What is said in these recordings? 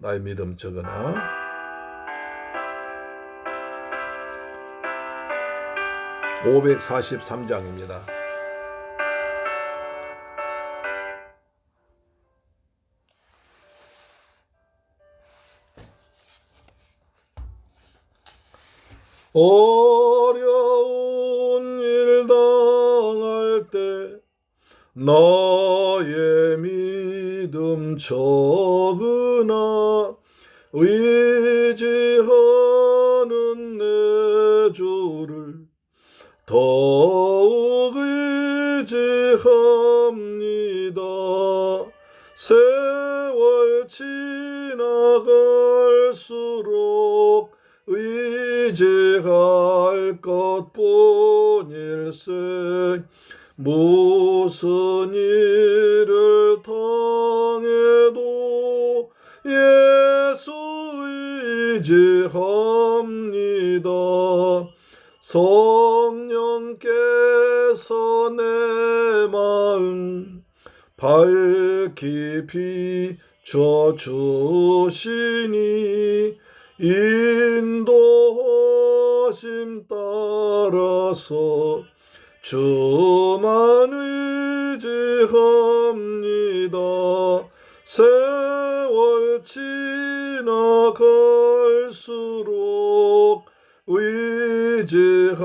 나의 믿음 적으나 (543장입니다) 어려운 일 당할 때 너의 믿음 적으나 의지하는 내 주를 더욱 의지합니다. 세월 지나갈수록 의지할 것뿐일세 무슨 일을 당해도 예수 의지합니다. 성령께서 내 마음 밝히 비춰주시니 인도하심 따라서 주만 의지합니다. 세월 지나갈수록 의지할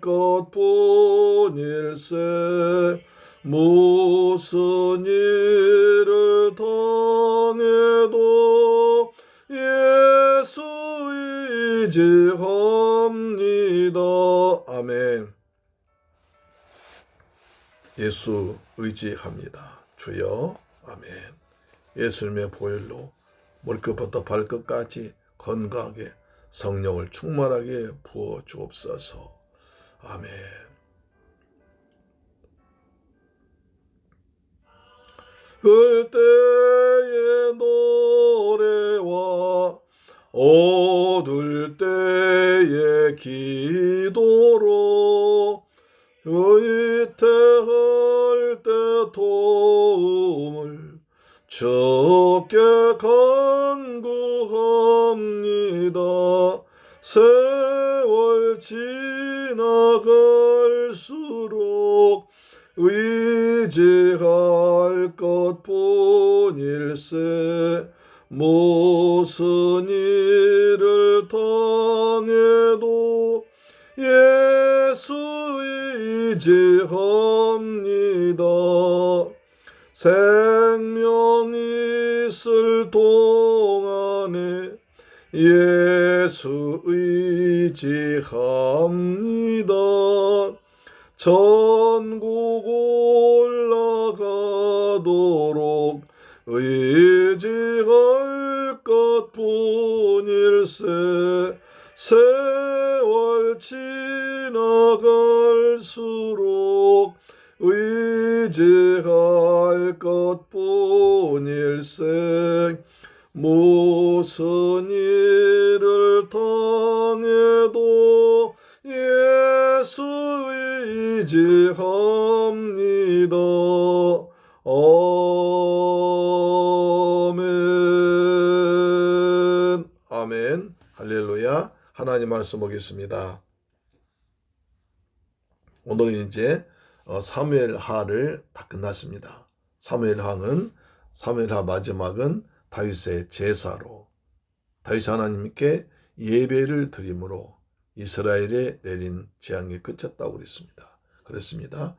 것 뿐일세 무슨 일을 당해도 예수 의지합니다. 아멘. 예수 의지합니다. 주여, 아멘. 예수님의 보혈로 머리끝부터 발끝까지 건강하게 성령을 충만하게 부어 주옵소서. 아멘. 그때의 노래와 어둘 때의 기도로 의태할 때 도움을 적게 간구합니다. 세월 지나갈수록 의지할 것뿐일세 무슨 일을 당해도 예수 의지합니다. 생명 있을 동안에 예수 의지합니다. 전국 올라가도록 의지할 것 뿐일세 세월 지 나갈수록 의지할 것뿐일세 무슨 일을 당해도 예수 의지합니다. 아멘. 아멘. 할렐루야. 하나님 말씀 보겠습니다. 오늘은 이제 어, 사무엘 하를 다 끝났습니다. 사무엘 하는 사무엘 하 마지막은 다윗의 제사로 다윗 하나님께 예배를 드림으로 이스라엘에 내린 재앙이 그쳤다고 그랬습니다. 그렇습니다.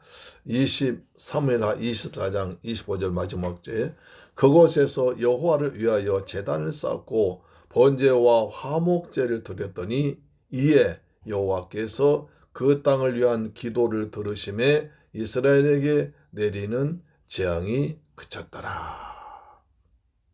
23회나 24장 25절 마지막 절 그곳에서 여호와를 위하여 제단을 쌓고 번제와 화목제를 드렸더니 이에 여호와께서 그 땅을 위한 기도를 들으심에 이스라엘에게 내리는 재앙이 그쳤더라.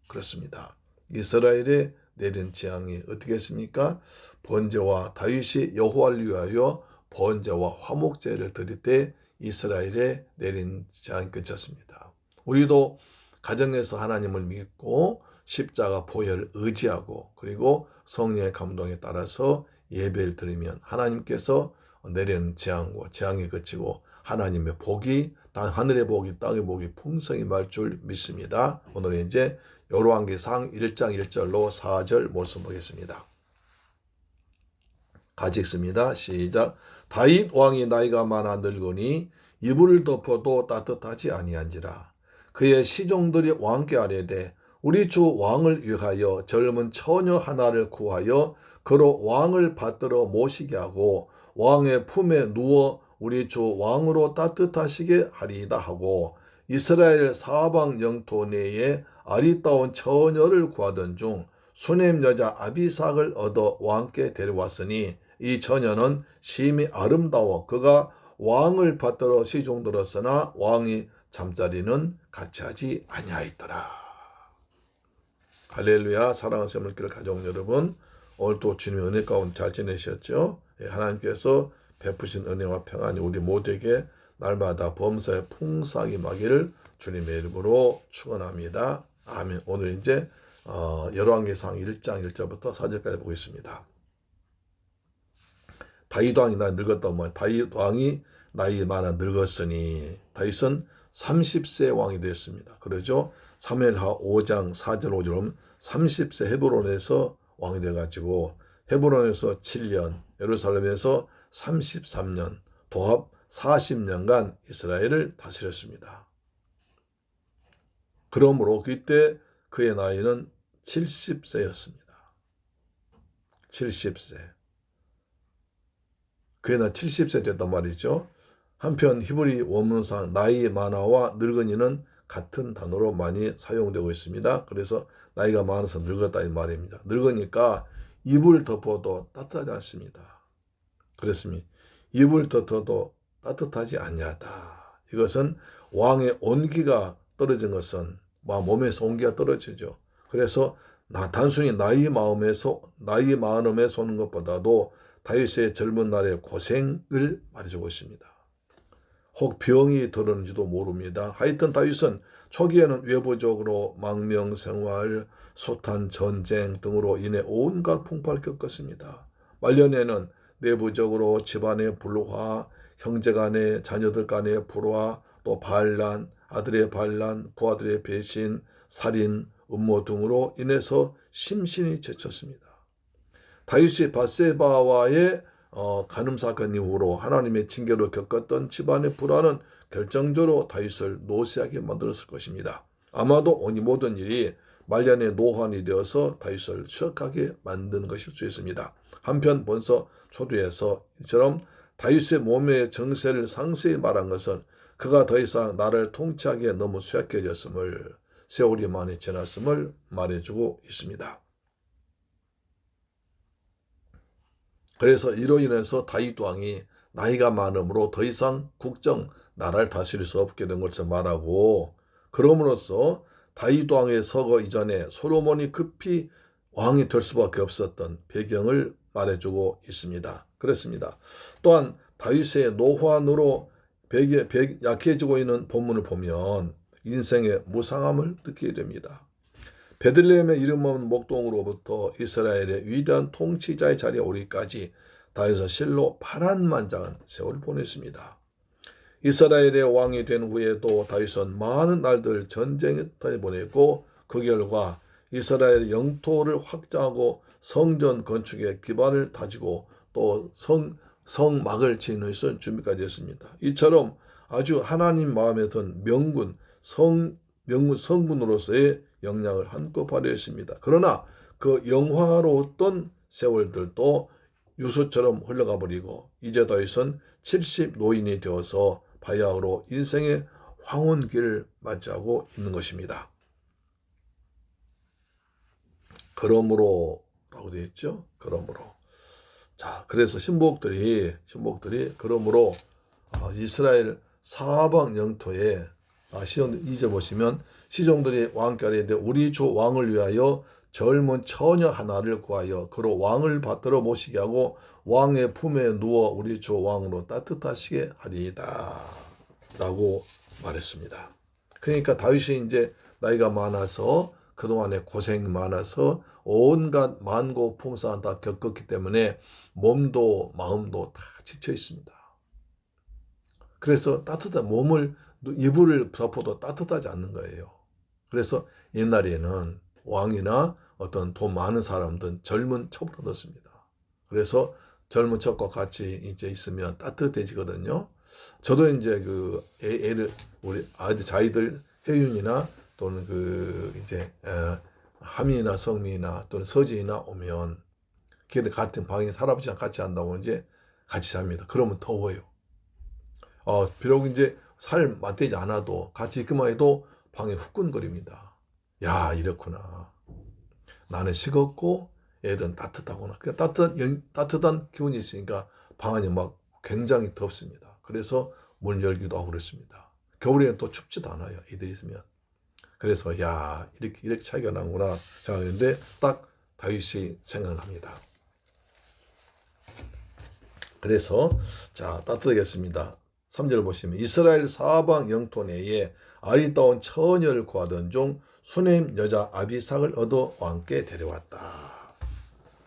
그렇습니다. 이스라엘에 내린 재앙이 어떻게 했습니까? 번제와 다윗이 여호와를 위하여 번제와 화목제를 드릴 때 이스라엘에 내린 재앙이 그쳤습니다. 우리도 가정에서 하나님을 믿고 십자가 보혈을 의지하고 그리고 성령의 감동에 따라서 예배를 드리면 하나님께서 내리는 재앙과 재앙이 그치고 하나님의 복이 땅 하늘의 복이 땅의 복이 풍성히 말 줄 믿습니다. 오늘은 이제 요로왕기상 1장 1절로 4절 말씀 보겠습니다. 같이 읽습니다. 시작. 다윗 왕이 나이가 많아 늙으니 이불을 덮어도 따뜻하지 아니한지라. 그의 시종들이 왕께 아뢰되 우리 주 왕을 위하여 젊은 처녀 하나를 구하여 그로 왕을 받들어 모시게 하고 왕의 품에 누워 우리 주 왕으로 따뜻하시게 하리이다 하고 이스라엘 사방 영토 내에 아리따운 처녀를 구하던 중 수넴 여자 아비삭을 얻어 왕께 데려왔으니 이 처녀는 심히 아름다워 그가 왕을 받들어 시종들었으나 왕이 잠자리는 같이 하지 아니하였더라. 할렐루야 사랑하는 샘물길 가족 여러분 오늘 또 주님의 은혜 가운데 잘 지내셨죠? 예, 하나님께서 베푸신 은혜와 평안이 우리 모두에게 날마다 범사에 풍성하게 임하기를 주님의 이름으로 축원합니다. 아멘. 오늘 이제 어, 열왕기상 1장 1절부터 4절까지 보겠습니다. 다윗 왕이 나 늙었다 뭐 다윗 왕이 나이 많아 늙었으니 다윗은 30세 왕이 되었습니다. 그러죠? 사무엘하 5장 4절 5절은 30세 헤브론에서 왕이 돼 가지고 헤브론에서 7년, 예루살렘에서 33년, 도합 40년간 이스라엘을 다스렸습니다. 그러므로 그때 그의 나이는 70세였습니다. 70세. 그의 나이 70세 됐단 말이죠. 한편 히브리 원문상 나이 많아와 늙은이는 같은 단어로 많이 사용되고 있습니다. 그래서 나이가 많아서 늙었다 이 말입니다. 늙으니까 이불 덮어도 따뜻하지 않습니다. 그렇습니다. 이불 덮어도 따뜻하지 않냐다. 이것은 왕의 온기가 떨어진 것은 몸에서 온기가 떨어지죠. 그래서 나 단순히 나이 마음에서 나이 마음에서 오는 것보다도 다윗의 젊은 날의 고생을 말해주고 있습니다. 혹 병이 들었는지도 모릅니다. 하여튼 다윗은 초기에는 외부적으로 망명 생활, 소탄 전쟁 등으로 인해 온갖 풍파를 겪었습니다. 말년에는 내부적으로 집안의 불화, 형제 간의 자녀들 간의 불화, 또 반란, 아들의 반란, 부하들의 배신, 살인, 음모 등으로 인해서 심신이 지쳤습니다. 다윗이 바세바와의 어, 간음 사건 이후로 하나님의 징계로 겪었던 집안의 불안은 결정적으로 다윗을 노쇠하게 만들었을 것입니다. 아마도 오니 모든 일이 말년의 노환이 되어서 다윗을 추억하게 만든 것일 수 있습니다. 한편 본서 초두에서 이처럼 다윗의 몸의 정세를 상세히 말한 것은 그가 더 이상 나를 통치하기에 너무 쇠약해졌음을 세월이 많이 지났음을 말해주고 있습니다. 그래서 이로 인해서 다윗 왕이 나이가 많으므로 더 이상 국정 나라를 다스릴 수 없게 된 것을 말하고 그럼으로써 다윗 왕의 서거 이전에 솔로몬이 급히 왕이 될 수밖에 없었던 배경을 말해주고 있습니다. 그렇습니다. 또한 다윗의 노환으로 배 약해지고 있는 본문을 보면 인생의 무상함을 느끼게 됩니다. 베들레헴의 이름 없는 목동으로부터 이스라엘의 위대한 통치자의 자리에 오기까지 다윗은 실로 파란만장한 세월을 보냈습니다. 이스라엘의 왕이 된 후에도 다윗은 많은 날들 전쟁에 보냈고 그 결과 이스라엘 영토를 확장하고 성전 건축의 기반을 다지고 또 성, 성막을 짓는 준비까지 했습니다. 이처럼 아주 하나님 마음에 든 명군, 성, 명군, 성군으로서의 역량을 한껏 발휘했습니다. 그러나 그 영화로웠던 세월들도 유수처럼 흘러가 버리고 이제 다윗은 70 노인이 되어서 바야흐로 인생의 황혼기를 맞이하고 있는 것입니다. 그러므로 라고 되어 있죠. 그러므로 자 그래서 신복들이 신복들이 그러므로 아, 이스라엘 사방 영토에 아, 시종 이제 보시면 시종들이 왕께에 우리 주 왕을 위하여 젊은 처녀 하나를 구하여 그로 왕을 받들어 모시게 하고 왕의 품에 누워 우리 주 왕으로 따뜻하시게 하리이다. 라고 말했습니다. 그러니까 다윗이 이제 나이가 많아서 그동안에 고생 많아서 온갖 만고 풍사 다 겪었기 때문에 몸도 마음도 다 지쳐 있습니다. 그래서 따뜻한 몸을 이불을 덮어도 따뜻하지 않는 거예요. 그래서 옛날에는 왕이나 어떤 돈 많은 사람들은 젊은 첩을 얻었습니다. 그래서 젊은 첩과 같이 이제 있으면 따뜻해지거든요. 저도 이제 그 애, 를 우리 아이들 자이들 혜윤이나 또는 그 이제 에, 하민이나 성민이나 또는 서진이나 오면 걔들 같은 방에 할아버지랑 같이 한다고 이제 같이 잡니다. 그러면 더워요. 어, 비록 이제 살 맞대지 않아도 같이 있기만 해도 방에 후끈거립니다. 야, 이렇구나. 나는 식었고 애들은 따뜻하구나. 그 따뜻한, 따뜻한 기운이 있으니까 방 안이 막 굉장히 덥습니다. 그래서 문 열기도 하고 그랬습니다. 겨울에는 또 춥지도 않아요. 애들이 있으면. 그래서 야 이렇게 이렇게 차이가 나는구나 생각했는데 딱 다윗이 생각납니다. 그래서 자 따뜻하겠습니다. 3절 보시면 이스라엘 사방 영토 내에 아리따운 처녀를 구하던 중 수넴 여자 아비삭을 얻어 왕께 데려왔다.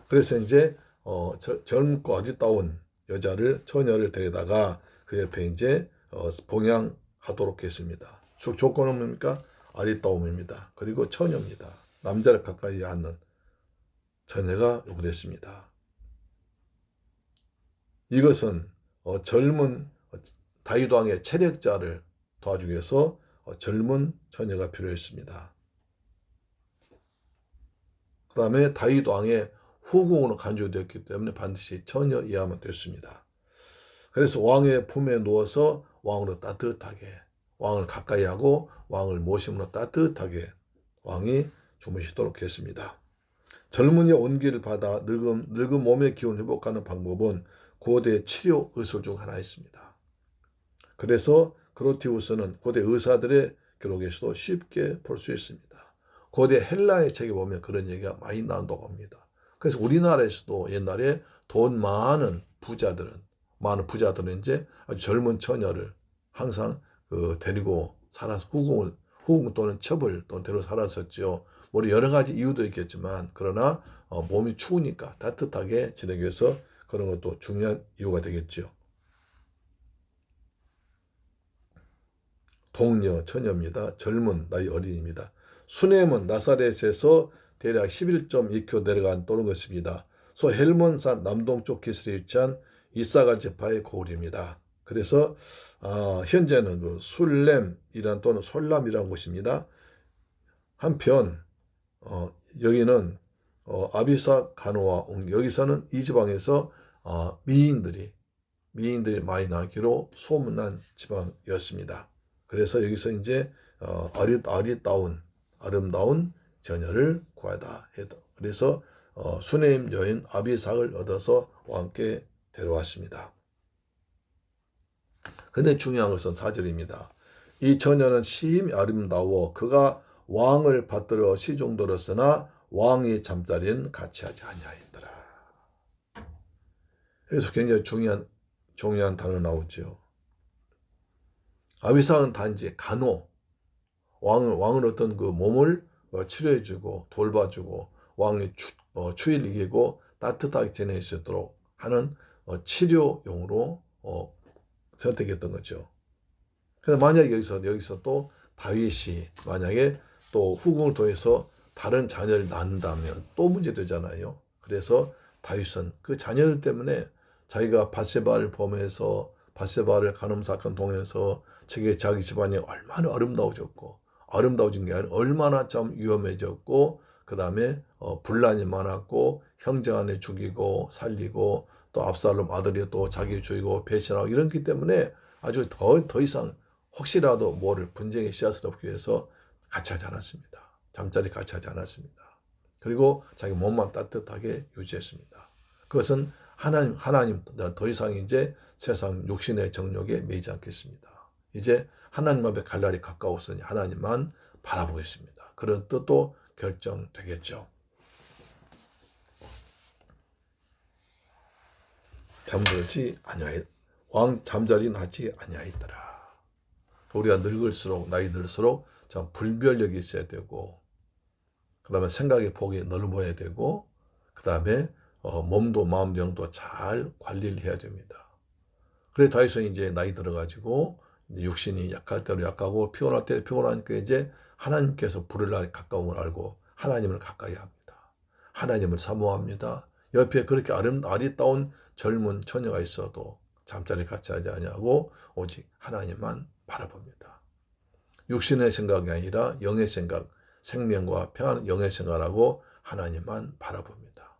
그래서 이제 어, 젊고 아리따운 여자를 처녀를 데려다가 그 옆에 이제 어, 봉양하도록 했습니다. 조건은 뭡니까? 아리따움입니다. 그리고 처녀입니다. 남자를 가까이 앉는 처녀가 요구됐습니다. 이것은 어, 젊은 다윗 왕의 체력자를 도와주기 위해서 어, 젊은 처녀가 필요했습니다. 그 다음에 다윗 왕의 후궁으로 간주되었기 때문에 반드시 처녀 이하면 됐습니다. 그래서 왕의 품에 누워서 왕으로 따뜻하게 왕을 가까이 하고 왕을 모심으로 따뜻하게 왕이 주무시도록 했습니다. 젊은이의 온기를 받아 늙은, 늙은 몸의 기운 회복하는 방법은 고대 치료 의술 중 하나였습니다. 그래서 그로티우스는 고대 의사들의 기록에서도 쉽게 볼 수 있습니다. 고대 헬라의 책에 보면 그런 얘기가 많이 나온다고 합니다. 그래서 우리나라에서도 옛날에 돈 많은 부자들은 많은 부자들은 이제 아주 젊은 처녀를 항상 그 데리고 살아서 후궁을 후궁 또는 첩을 또 데리고 살았었죠. 뭐 여러 가지 이유도 있겠지만 그러나 어, 몸이 추우니까 따뜻하게 지내기 위해서 그런 것도 중요한 이유가 되겠죠. 동녀, 처녀입니다. 젊은 나이 어린입니다. 수넴은 나사렛에서 대략 11.2km 내려간 또는 것입니다. 소 헬몬산 남동쪽 기술에 위치한 이사갈 지파의 고을입니다. 그래서 어, 현재는 그 술렘이란 또는 솔람이라는 곳입니다. 한편 어, 여기는 어, 아비사 가노와 여기서는 이 지방에서 어, 미인들이 미인들이 많이 나기로 소문난 지방이었습니다. 그래서 여기서 이제 어, 아리, 아리따운 아름다운 처녀를 구하다 해도 그래서 어, 수네임 여인 아비삭을 얻어서 왕께 데려왔습니다. 근데 중요한 것은 4절입니다. 이 처녀는 심히 아름다워 그가 왕을 받들어 시종들었으나 왕의 잠자리는 같이 하지 아니하였더라. 그래서 굉장히 중요한 중요한 단어 나오죠. 아비삭은 단지 간호 왕을 왕을 어떤 그 몸을 어, 치료해주고 돌봐주고 왕의 추, 어, 추위를 이기고 따뜻하게 지낼 수 있도록 하는 어, 치료용으로 어, 선택했던 거죠. 그래서 만약 여기서 여기서 또 다윗이 만약에 또 후궁을 통해서 다른 자녀를 낳는다면 또 문제 되잖아요. 그래서 다윗은 그 자녀들 때문에 자기가 바세바를 범해서 바세바를 간음 사건 통해서 자기 집안이 얼마나 아름다워졌고 아름다워진 게 아니라 얼마나 좀 위험해졌고 그 다음에 어, 분란이 많았고 형제 안에 죽이고 살리고 또 압살롬 아들이 또 자기 주이고 배신하고 이런기 때문에 아주 더, 더 이상 혹시라도 뭐를 분쟁의 씨앗을 얻기 위해서 같이 하지 않았습니다. 잠자리 같이 하지 않았습니다. 그리고 자기 몸만 따뜻하게 유지했습니다. 그것은 하나님, 하나님 더 이상 이제 세상 육신의 정욕에 매이지 않겠습니다. 이제 하나님 앞에 갈 날이 가까웠으니 하나님만 바라보겠습니다. 그런 뜻도 결정되겠죠. 잠들지 아니하였 왕 잠자리는 하지 아니하였더라. 우리가 늙을수록 나이 들수록 참 불변력이 있어야 되고 그다음에 생각의 폭이 넓어야 되고 그다음에 어, 몸도 마음 영도 잘 관리를 해야 됩니다. 그래 다윗은 이제 나이 들어가지고 육신이 약할 때로 약하고 피곤할 때 피곤하니까 이제 하나님께서 가까운 걸 알고 하나님을 가까이 합니다. 하나님을 사모합니다. 옆에 그렇게 아름, 아리따운 젊은 처녀가 있어도 잠자리 같이 하지 아니하고 오직 하나님만 바라봅니다. 육신의 생각이 아니라 영의 생각, 생명과 평안 영의 생각하고 하나님만 바라봅니다.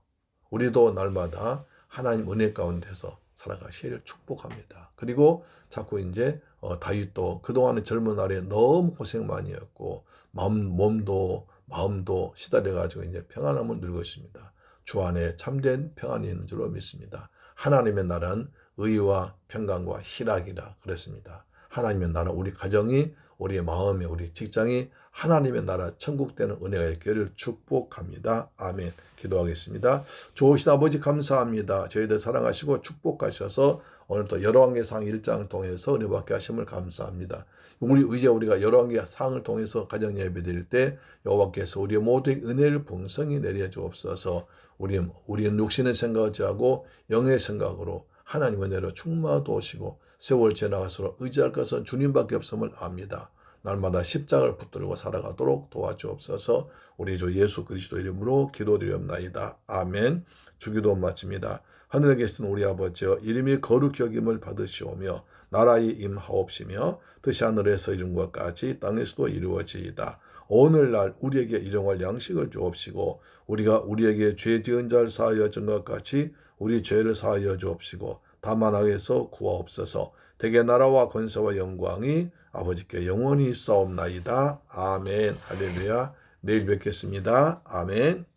우리도 날마다 하나님 은혜 가운데서 살아가시기를 축복합니다. 그리고 자꾸 이제 어, 다윗도 그동안의 젊은 날에 너무 고생 많이 했고 마음 몸도 마음도 시달려 가지고 이제 평안함을 누리고 있습니다. 주 안에 참된 평안이 있는 줄로 믿습니다. 하나님의 나라는 의와 평강과 희락이라 그랬습니다. 하나님의 나라 우리 가정이 우리의 마음이 우리 직장이 하나님의 나라 천국 되는 은혜가 있기를 축복합니다. 아멘. 기도하겠습니다. 좋으신 아버지 감사합니다. 저희들 사랑하시고 축복하셔서 오늘도 열왕기상 1장을 통해서 은혜 받게 하심을 감사합니다. 우리 이제 우리가 열왕기상을 통해서 가정 예배 드릴 때 여호와께서 우리 모두의 은혜를 풍성히 내려 주옵소서. 우리 우리는 육신의 생각하지 하고 영의 생각으로 하나님 은혜로 충만도 오시고 세월 지나갈수록 의지할 것은 주님밖에 없음을 압니다. 날마다 십자가를 붙들고 살아가도록 도와주옵소서. 우리 주 예수 그리스도 이름으로 기도드리옵나이다. 아멘. 주기도 마칩니다. 하늘에 계신 우리 아버지여 이름이 거룩히 여김을 받으시오며 나라의 임하옵시며 뜻이 하늘에서 이룬 것까지 땅에서도 이루어지이다. 오늘날 우리에게 일용할 양식을 주옵시고 우리가 우리에게 죄 지은 자를 사하여 준 것 같이 우리 죄를 사하여 주옵시고 다만 악에서 구하옵소서. 대개 나라와 권세와 영광이 아버지께 영원히 싸움나이다. 아멘. 할렐루야. 내일 뵙겠습니다. 아멘.